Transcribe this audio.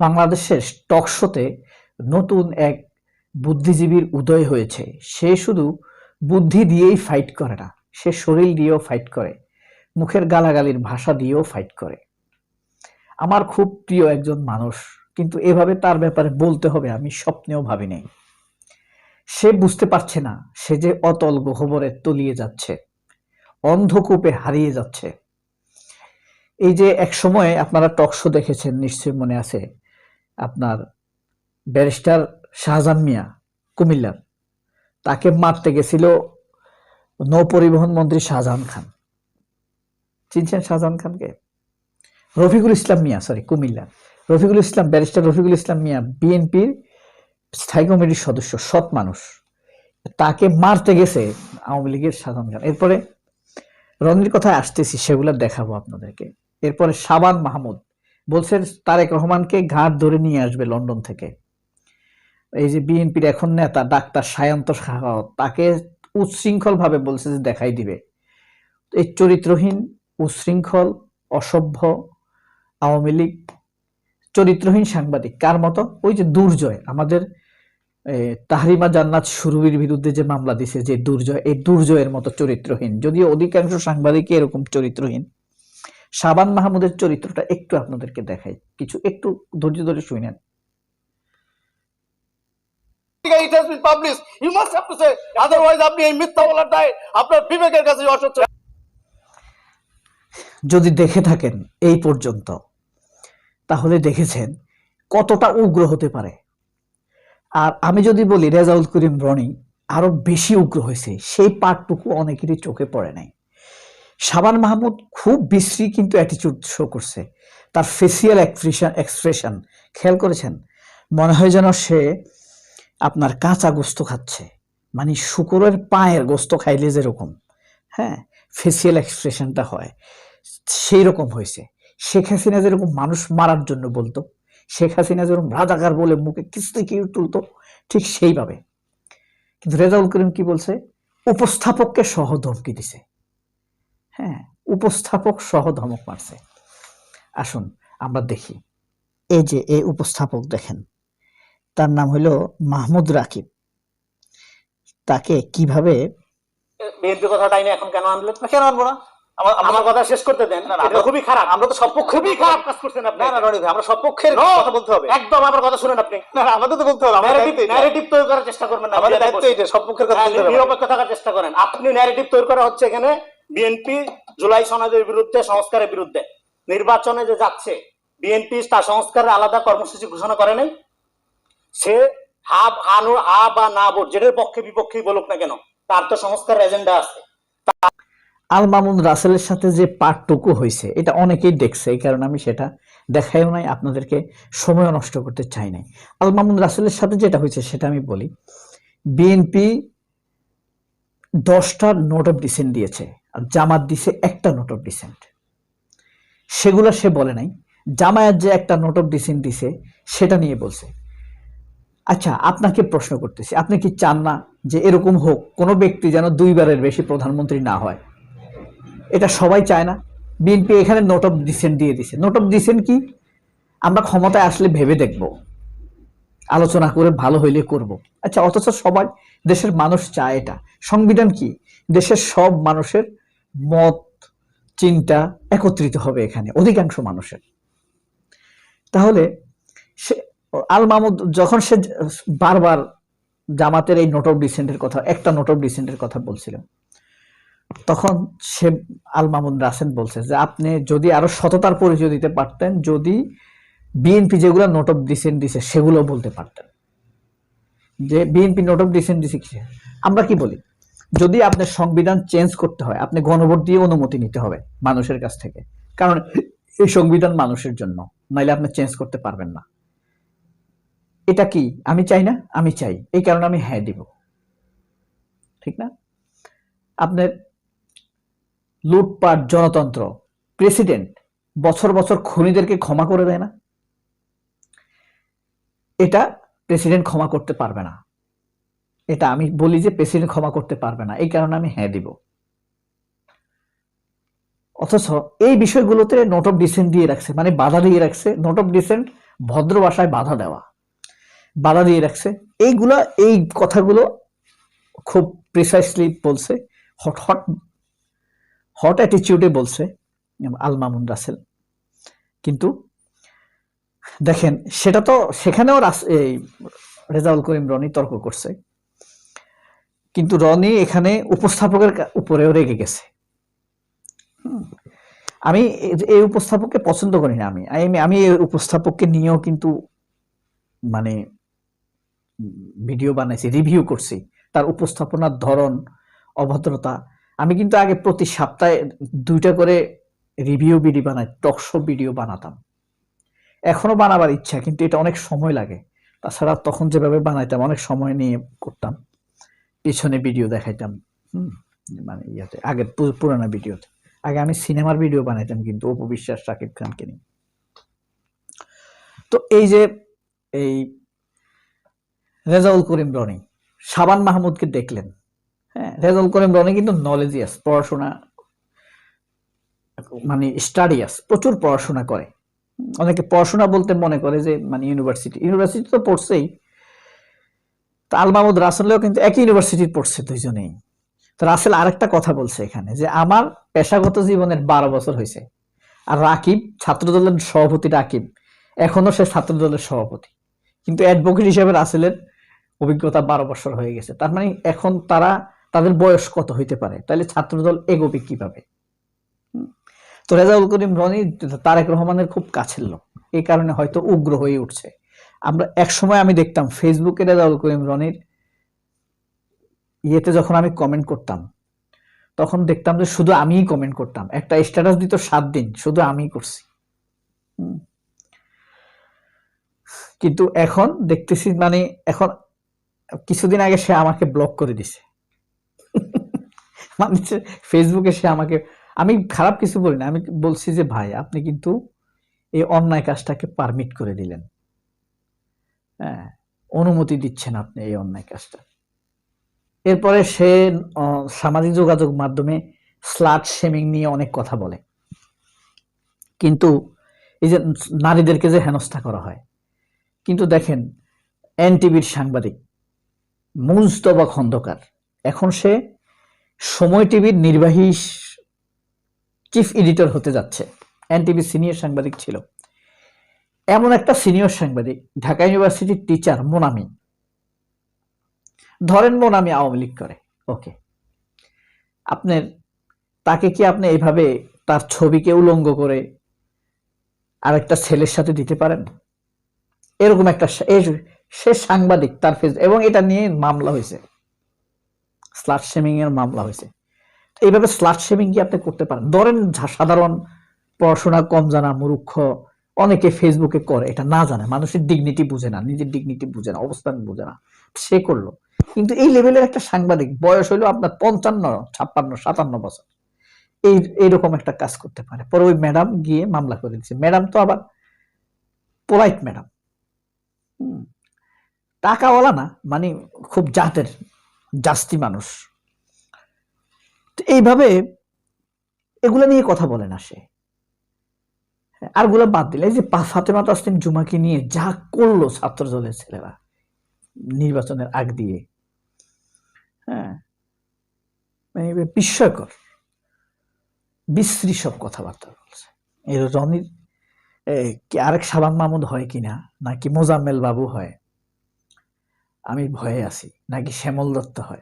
বাংলাদেশের টকশোতে নতুন এক বুদ্ধিজীবীর উদয় হয়েছে। সে শুধু বুদ্ধি দিয়েই ফাইট করে না, সে শরীর দিয়েও ফাইট করে, মুখের গালাগালির ভাষা দিয়েও ফাইট করে। আমার খুব প্রিয় একজন মানুষ, কিন্তু এভাবে তার ব্যাপারে বলতে হবে আমি স্বপ্নেও ভাবি ভাবিনি সে বুঝতে পারছে না, সে যে অতল গহ্বরে তলিয়ে যাচ্ছে, অন্ধকূপে হারিয়ে যাচ্ছে। এই যে এক সময় আপনারা টকশো দেখেছেন, নিশ্চয়ই মনে আছে আপনার ব্যারিস্টার শাহজাহান মিয়া, কুমিল্লার। তাকে মারতে গেছিল নৌ পরিবহন মন্ত্রী শাহজাহান খান। চিনছেন শাহজাহান খানকে? রফিকুল ইসলাম মিয়া সরি কুমিল্লার রফিকুল ইসলাম, ব্যারিস্টার রফিকুল ইসলাম মিয়া, বিএনপির স্থায়ী কমিটির সদস্য, সৎ মানুষ। তাকে মারতে গেছে আওয়ামী লীগের শাহজাহান খান। এরপরে রনির কথায় আসতেছি, সেগুলো দেখাবো আপনাদেরকে। এরপরে সাবান মাহমুদ বলছেন তারেক রহমানকে ঘাট ধরে নিয়ে আসবে লন্ডন থেকে। এই যে বিএনপির এখন নেতা ডাক্তার সায়ন্ত সাহাওয়াত তাকে উচ্ছৃঙ্খল ভাবে বলছে যে দেখাই দিবে। এই চরিত্রহীন, উচ্ছৃঙ্খল, অসভ্য আওয়ামী লীগ, চরিত্রহীন সাংবাদিক, কার মতো? ওই যে দুর্জয়, আমাদের তাহরিমা জান্নাত সুরভির বিরুদ্ধে যে মামলা দিছে, যে দুর্জয়, এই দুর্জয়ের মতো চরিত্রহীন। যদিও অধিকাংশ সাংবাদিকই এরকম চরিত্রহীন সাবান মাহমুদের চরিত্রটা একটু আপনাদেরকে দেখাই। কিছু একটু ধৈর্য ধরে শুনেন it has been published. You must have to say, otherwise আপনি এই মিথ্যা বলার দায় আপনার বিবেকের কাছে অসচ্ছ। যদি দেখে থাকেন এই পর্যন্ত তাহলে দেখেছেন কতটা উগ্র হতে পারে। আর আমি যদি বলি রেজাউল করিম রনি আরও বেশি উগ্র হয়েছে সেই পার্টটুকু অনেকেরই চোখে পড়ে নাই। সাবান মাহমুদ খুব বিশ্রী কিন্তু অ্যাটিচিউড শো করছে। তার ফেসিয়াল এক্সপ্রেশন এক্সপ্রেশন খেয়াল করেছেন? মনে হয় যেন সে আপনার কাঁচা গোস্ত খাচ্ছে। মানে শুকুরের পায়ের গোস্ত খাইলে যেরকম হ্যাঁ? ফেসিয়াল এক্সপ্রেশনটা হয় সেই রকম হয়েছে। শেখ হাসিনা যেরকম মানুষ মারার জন্য বলতো, শেখ হাসিনা যেরকম রাজাকার বলে মুখে কিস্তি কি তুলতো, ঠিক সেইভাবে। কিন্তু রেজাউল করিম কি বলছে? উপস্থাপককে সহ ধমকি দিছে। হ্যাঁ উপস্থাপক সহ ধমক মারছে। আসুন আমরা দেখি। এই যে এই উপস্থাপক দেখেন তার নাম হলো মাহমুদ রাকিব। তাকে কীভাবে বিএনপি কথাটা আইনে এখন কেন আনলেন? কেন আনব না? আমার আমার কথা শেষ করতে দেন। এটা খুবই খারাপ। আমরা তো সব পক্ষ খুবই খারাপ কাজ করছেন আপনি। না না রনি ভাই আমরা সব পক্ষের কথা বলতে হবে। একদম আমার কথা শুনেন আপনি। না, আমাদের তো বলতে হবে ন্যারেটিভ ন্যারেটিভ তৈরি করার চেষ্টা করবেন না আমাদের দায়িত্ব এটা সব পক্ষের কথা বলতে হবে। নিরপেক্ষ থাকার চেষ্টা করেন। আপনি ন্যারেটিভ তৈরি করা হচ্ছে এখানে বিএনপি জুলাই সনদের বিরুদ্ধে, সংস্কারের বিরুদ্ধে। নির্বাচনে যে যাচ্ছে, বিএনপি তার সংস্কারের আলাদা কর্মসূচি ঘোষণা করে নাই। সে হা হানু হা বা না ভোট, যেটার পক্ষে বিপক্ষেই বলুক না কেন, তার তো সংস্কার এজেন্ডা আছে। আল মামুন রাসেলের সাথে যে পাঠটুকু হয়েছে, এটা অনেকেই দেখছে, এই কারণে আমি সেটা দেখাইও নাই, আপনাদেরকে সময় নষ্ট করতে চাই নাই। আল মামুন রাসেলের সাথে যেটা হয়েছে, সেটা আমি বলি, বিএনপি দশটা নোট অফ ডিসেন্ট দিয়েছে। আর জামাত দিছে একটা নোট অফ ডিসেন্ট সেগুলো সে বলে নাই। জামায়াত যে একটা নোট অফ ডিসেন্ট দিছে, সেটা নিয়ে বলছে। আচ্ছা আপনাকে প্রশ্ন করতেছি, আপনি কি চান না যে এরকম হোক, কোনো ব্যক্তি যেন দুইবারের বেশি প্রধানমন্ত্রী না হয়? এটা সবাই চায় না। বিএনপি এখানে নোট অফ ডিসেন্ট দিয়ে দিছে। নোট অফ ডিসেন্ট কি? আমরা ক্ষমতায় আসলে ভেবে দেখব। আলোচনা করে ভালো হইলে করব। আচ্ছা অথচ সবাই দেশের মানুষ চায় এটা। সংবিধান কি? দেশের সব মানুষের মত, চিন্তা একত্রিত হবে এখানে, অধিকাংশ মানুষের। তাহলে সে, আল মাহমুদ যখন সে বারবার জামাতের এই নোট অফ ডিসেন্টের কথা, একটা নোট অফ ডিসেন্টের কথা বলছিল তখন সে আল মামুন রাসেন বলছে যে, আপনি যদি আরও সততার পরিচয় দিতে পারতেন, যদি বিএনপি যেগুলো নোট অফ ডিসেন্ট দিছে, সেগুলো বলতে পারতেন। যে বিএনপি নোট অফ ডিসেন্ট দিছে আমরা কি বলি? যদি আপনার সংবিধান চেঞ্জ করতে হয়, আপনি গণভোট দিয়ে অনুমতি নিতে হবে মানুষের কাছ থেকে। কারণ এই সংবিধান মানুষের জন্য, নাইলে আপনি চেঞ্জ করতে পারবেন না। এটা কি? আমি চাই না? আমি চাই। এই কারণে আমি হ্যাঁ দিব। ঠিক না? আপনার লুটপাট, জনতন্ত্র প্রেসিডেন্ট বছর বছর খুনিদেরকে ক্ষমা করে দেয় না। এটা প্রেসিডেন্ট ক্ষমা করতে পারবে না। এটা আমি বলি যে প্রেসিডেন্ট ক্ষমা করতে পারবে না, এই কারণে আমি হ্যাঁ দিব। অথচ এই বিষয়গুলোতে নোট অফ ডিসেন্ট দিয়ে রাখছে মানে বাধা দিয়ে রাখছে নোট অফ ডিসেন্ট ভদ্র ভাষায় বাধা দেওয়া, বাধা দিয়ে রাখছে। এইগুলা, এই কথাগুলো খুব প্রিসাইসলি বলছে হট হট হট অ্যাটিচিউডে বলছে আল মামুন রাসেল। কিন্তু দেখেন, সেটা তো সেখানেও এই রেজাউল করিম রনি তর্ক করছে। কিন্তু রনি এখানে উপস্থাপকের উপরেও রেগে গেছে। আমি এই উপস্থাপককে পছন্দ করি না আমি। আমি আমি এই উপস্থাপককে নিয়েও কিন্তু মানে ভিডিও বানাইছি রিভিউ করছি। তার উপস্থাপনার ধরন অভদ্রতা। আমি কিন্তু আগে প্রতি সপ্তাহে দুইটা করে রিভিউ ভিডিও বানাই টকশো ভিডিও বানাতাম। এখনও বানাবার ইচ্ছা কিন্তু এটা অনেক সময় লাগে। তাছাড়া তখন যেভাবে বানাইতাম অনেক সময় নিয়ে করতাম। পিছনে ভিডিও দেখাইতাম মানে ইয়াতে আগের পু- পুরানো ভিডিওতে আগে আমি সিনেমার ভিডিও বানাইতাম, কিন্তু অপু বিশ্বাস শাকিব খানকে নিয়ে। তো এই যে, এই রেজাউল করিম রনি, সাবান মাহমুদকে দেখলেন। হ্যাঁ রেজাউল করিম রনি কিন্তু নলেজিয়াস পড়াশোনা মানে স্টাডিয়াস প্রচুর পড়াশোনা করে। অনেকে পড়াশোনা বলতে মনে করে যে মানে ইউনিভার্সিটি ইউনিভার্সিটি তো পড়ছেই তো আল মাহমুদ রাসেলও কিন্তু একই ইউনিভার্সিটির পড়ছে দুইজনেই। তো রাসেল আরেকটা কথা বলছে এখানে যে আমার পেশাগত জীবনের বারো বছর হয়েছে। আর রাকিব, ছাত্রদলের সভাপতি রাকিব, এখনও সে ছাত্রদলের সভাপতি। কিন্তু অ্যাডভোকেট হিসেবে রাসেলের অভিজ্ঞতা বারো বছর হয়ে গেছে। তার মানে এখন তারা, তাদের বয়স কত হইতে পারে? তাহলে ছাত্রদল এগোবে কীভাবে? তো রেজাউল করিম রনি, তারেক রহমানের খুব কাছের লোক। এই কারণে হয়তো উগ্র হয়ে উঠছে। আমরা এক সময় আমি দেখতাম ফেসবুকে রেজাউল করিম রনির ইয়েতে যখন আমি কমেন্ট করতাম, তখন দেখতাম যে শুধু আমিই কমেন্ট করতাম। একটা স্ট্যাটাস দিত সাত দিন, শুধু আমিই করছি। কিন্তু এখন দেখতেছি মানে এখন কিছুদিন আগে সে আমাকে ব্লক করে দিছে। মানে ফেসবুকে সে আমাকে, আমি খারাপ কিছু বলি না, আমি বলছি যে, ভাই, আপনি কিন্তু এই অন্যায় কাজটাকে পারমিট করে দিলেন। অনুমতি দিচ্ছেন আপনি এই অন্যায় কাজটা। এরপরে সে সামাজিক যোগাযোগ মাধ্যমে স্লাট শেমিং নিয়ে অনেক কথা বলে। কিন্তু এই যে নারীদেরকে যে হেনস্থা করা হয়, কিন্তু দেখেন, এনটিভির সাংবাদিক মুজতবা খন্দকার, এখন সে সময় টিভির নির্বাহী চিফ এডিটর হতে যাচ্ছে। এনটিভি সিনিয়র সাংবাদিক ছিল। এমন একটা সিনিয়র সাংবাদিক, ঢাকা ইউনিভার্সিটির টিচার মোনামি। ধরেন মোনামি আওয়ামী লীগ করে ওকে আপনার, তাকে কি আপনি এইভাবে তার ছবিকে উলঙ্গ করে আরেকটা ছেলের সাথে দিতে পারেন? এরকম একটা সা- সাংবাদিক তার ফেস এবং এটা নিয়ে মামলা হয়েছে। স্লাট শেমিং এর মামলা হয়েছে। এইভাবে স্লাট শেমিং কি আপনি করতে পারেন? ধরেন সাধারণ পড়াশোনা কম জানা, মূর্খ অনেকে ফেসবুকে করে, এটা না জানে, মানুষের ডিগনিটি বুঝে না, নিজের ডিগনিটি বুঝে না, অবস্থান বুঝে না, সে করল। কিন্তু এই লেভেলের একটা সাংবাদিক, বয়স হইল আপনার পঞ্চান্ন, ছাপ্পান্ন, সাতান্ন বছর, এই, এইরকম একটা কাজ করতে পারে। পরে ওই ম্যাডাম গিয়ে মামলা করে দিচ্ছে ম্যাডাম তো আবার পোলাইট ম্যাডাম। টাকাওয়ালা না মানে খুব জাতের, জাস্তি মানুষ। এইভাবে এগুলো নিয়ে কথা বলে না সে। হ্যাঁ, আরগুলা বাদ দিলে এই যে পা- ফাতেমা তাসলিম জুমাকে নিয়ে যা করল ছাত্র দলের ছেলেরা নির্বাচনের আগ দিয়ে। হ্যাঁ? মানে বিস্ময়কর। বিশ্রী সব কথাবার্তা বলছে। এই রনির কি আরেক সাবান মাহমুদ হয় কিনা নাকি মোজাম্মেল বাবু হয়? আমি ভয়ে আছি। নাকি শ্যামল দত্ত হয়?